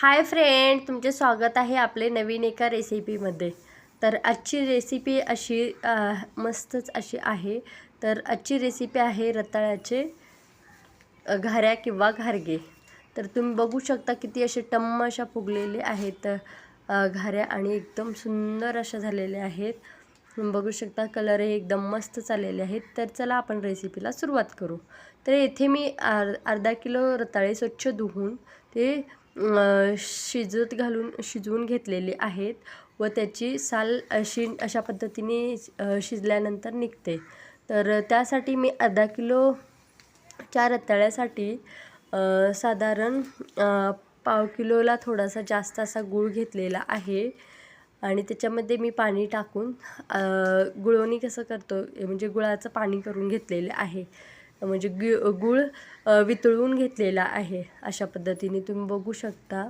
Hi friend तुमचे स्वागत आहे आपले नवीन एका रेसिपीमध्ये तर आजची रेसिपी अशी मस्तच अशी आहे. तर आजची रेसिपी आहे रताळ्याचे घाऱ्या किंवा घारगे. तर तुम्ही बघू शकता किती असे टम्म अशा फुगलेले आहेत. घाऱ्या आणि एकदम सुंदर अशा झालेल्या आहेत. तुम्ही बघू शकता कलरही एकदम मस्त चाललेले आहेत. तर चला आपण रेसिपीला सुरुवात करू. तर येथे मी अर्धा किलो रताळे स्वच्छ धुवून ते शिजत घालून शिजवून घेतलेले आहेत व त्याची साल अशी अशा पद्धतीने शिजल्यानंतर निघते. तर त्यासाठी मी अर्धा किलो च्या रताळ्यासाठी साधारण पाव किलोला थोडासा जास्त असा गूळ घेतलेला आहे. आणि त्याच्यामध्ये मी पाणी टाकून गुळवणी कसं करतो म्हणजे गुळाचं पाणी करून घेतलेलं आहे. म्हणजे गि गूळ वितळवून घेतलेला आहे अशा पद्धतीने तुम्ही बघू शकता.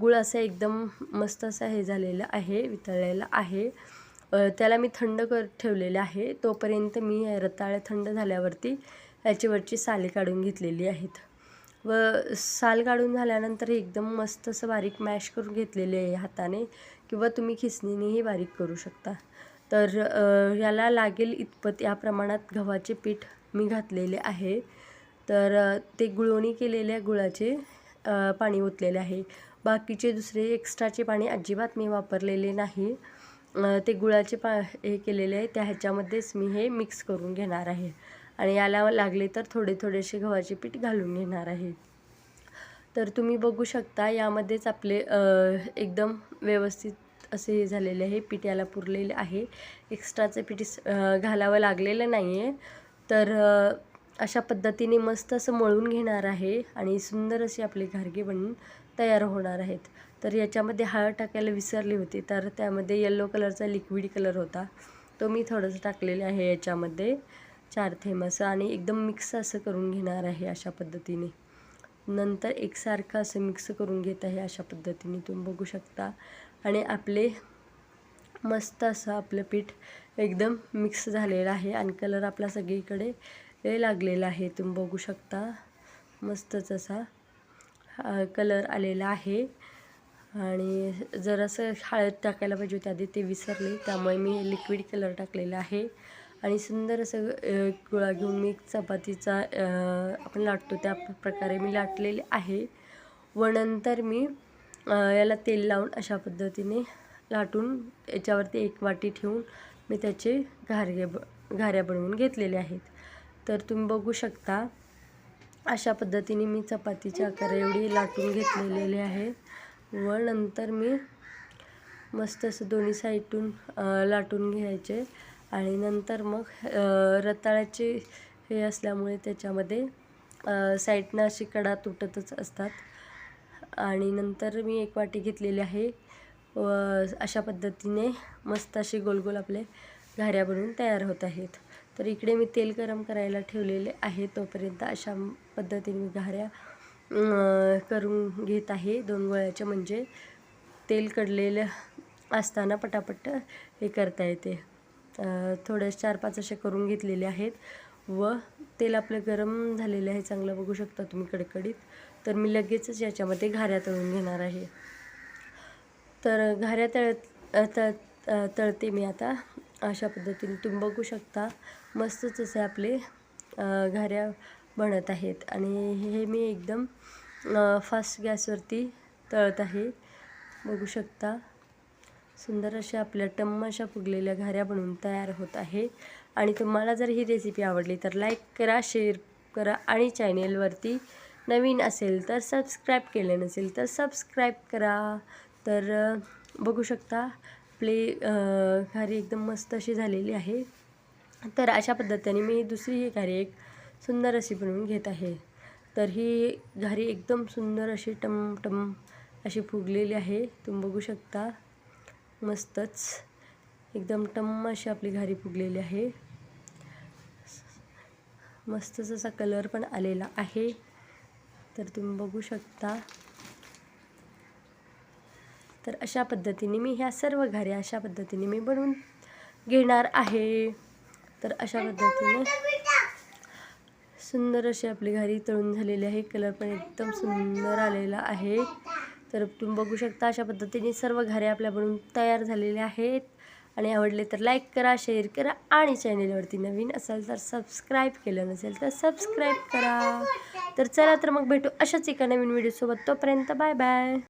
गूळ असा एकदम मस्त असं हे झालेलं आहे वितळलेलं आहे. त्याला मी थंड कर ठेवलेले आहे. तोपर्यंत मी रताळ्या थंड झाल्यावरती याच्यावरची साले काढून घेतलेली आहेत. व साल काढून झाल्यानंतर एकदम मस्त असं बारीक मॅश करून घेतलेले आहे हाताने किंवा तुम्ही खिसणीनेही बारीक करू शकता. तर याला लागेल इतपत या प्रमाणात गव्हाचे पीठ. मी घातलेले आहे. तर ते गुळवणी केलेल्या गुळाचे पाणी ओतलेले आहे. बाकीचे दुसरे एक्स्ट्राचे पाणी अजिबात मी वापरलेले नाही. ते गुळाचे पा हे केलेले आहे. त्या ह्याच्यामध्येच मी हे मिक्स करून घेणार आहे. आणि याला लागले तर थोडे थोडेसे गव्हाचे पीठ घालून घेणार आहे. तर तुम्ही बघू शकता यामध्येच आपले एकदम व्यवस्थित असे हे झालेले आहे. पीठ याला पुरलेले आहे. एक्स्ट्राचं पीठ घालावं लागलेलं नाही आहे तर अशा पद्धतीने मस्त असं मळून घेणार आहे आणि सुंदर अशी आपली घारगे बनून तयार होणार आहेत. तर याच्यामध्ये हळद टाकायला विसरली होती तर त्यामध्ये येल्लो कलरचा लिक्विड कलर होता. तो मी थोडंसं टाकलेला आहे याच्यामध्ये चार थेंब असं आणि एकदम मिक्स असं करून घेणार आहे अशा पद्धतीने. नंतर एकसारखं असं मिक्स करून घेत आहे अशा पद्धतीने तुम्ही बघू शकता. आणि आपले मस्त असं आपलं पीठ एकदम मिक्स झालेला आहे आणि कलर आपला सगळीकडे लागलेला आहे. तुम्ही बघू शकता. मस्तच असा कलर आलेला आहे. आणि जरासं हळद टाकायला पाहिजे होती आधी ते विसरले. त्यामुळे मी लिक्विड कलर टाकलेला आहे. आणि सुंदर असं गुळा गोळा घेऊन मी चपातीचा आपण लाटतो. त्या प्रकारे मी लाटलेले आहे. व नंतर मी याला तेल लावून अशा पद्धतीने लाटून याच्यावरती एक वाटी ठेवून मी त्याचे घारगे ब घाऱ्या बनवून घेतलेले आहेत. तर तुम्ही बघू शकता अशा पद्धतीने मी चपातीच्या आकार एवढी लाटून घेतलेले आहे व नंतर मी मस्त असं दोन्ही साईडून लाटून घ्यायचे. आणि नंतर मग रताळ्याचे हे असल्यामुळे त्याच्यामध्ये साईडनं अशी कडा तुटतच असतात. आणि नंतर मी एक वाटी घेतलेली आहे व अशा पद्धतीने मस्त असे गोल गोल आपले घाऱ्या बनवून तयार होत आहेत. तर इकडे मी तेल गरम करायला ठेवलेले आहे. तोपर्यंत अशा पद्धतीने मी घाऱ्या करून घेत आहे. दोन गोळ्याच्या म्हणजे तेल कडलेलं असताना पटापट हे करता येते. अ, थोडे चार पाच असे करून घेतलेले आहेत. व तेल आपलं गरम झालेलं आहे. चांगलं बघू शकता तुम्ही कडकडीत. तर मी लगेचच याच्यामध्ये घाऱ्या तळून घेणार आहे. तर घाऱ्या तळ तळ तळते मी आता. अशा पद्धतीने तुम्ही बघू शकता. मस्तच असे आपले घाऱ्या बनत आहेत. आणि हे मी एकदम फास्ट गॅसवरती तळत आहे. बघू शकता. सुंदर अशा आपल्या टम्म अशा फुगलेल्या घाऱ्या बनवून तयार होत आहे. आणि तुम्हाला जर ही रेसिपी आवडली तर लाईक करा शेअर करा आणि चॅनेलवरती नवीन असेल तर सबस्क्राईब केले नसेल तर सबस्क्राईब करा. तर बघू शकता आपली घारी एकदम मस्त अशी झालेली आहे. तर अशा पद्धतीने मी दुसरी ही घारी एक सुंदर अशी बनवून घेत आहे. तर ही घारी एकदम सुंदर अशी टम टम अशी फुगलेली आहे. तुम्ही बघू शकता मस्तच एकदम टम्म अशी आपली घारी फुगलेली आहे. मस्तच असा कलर पण आलेला आहे. तर तुम्ही बघू शकता. तर अशा पद्धतीने मी ह्या सर्व घाऱ्या अशा पद्धतीने मी बनवून घेणार आहे. तर अशा पद्धतीने सुंदर अशी आपली घारी तळून झालेली आहे. कलर पण एकदम सुंदर आलेला आहे. तर तुम्ही बघू शकता अशा पद्धतीने सर्व घरे आपल्या बनवून तयार झालेले आहेत. आणि आवडले तर लाईक करा शेअर करा आणि चॅनेलवरती नवीन असाल तर सबस्क्राईब केलं नसेल तर सबस्क्राईब करा. तर चला तर मग भेटू अशाच एका नवीन व्हिडिओसोबत तोपर्यंत बाय बाय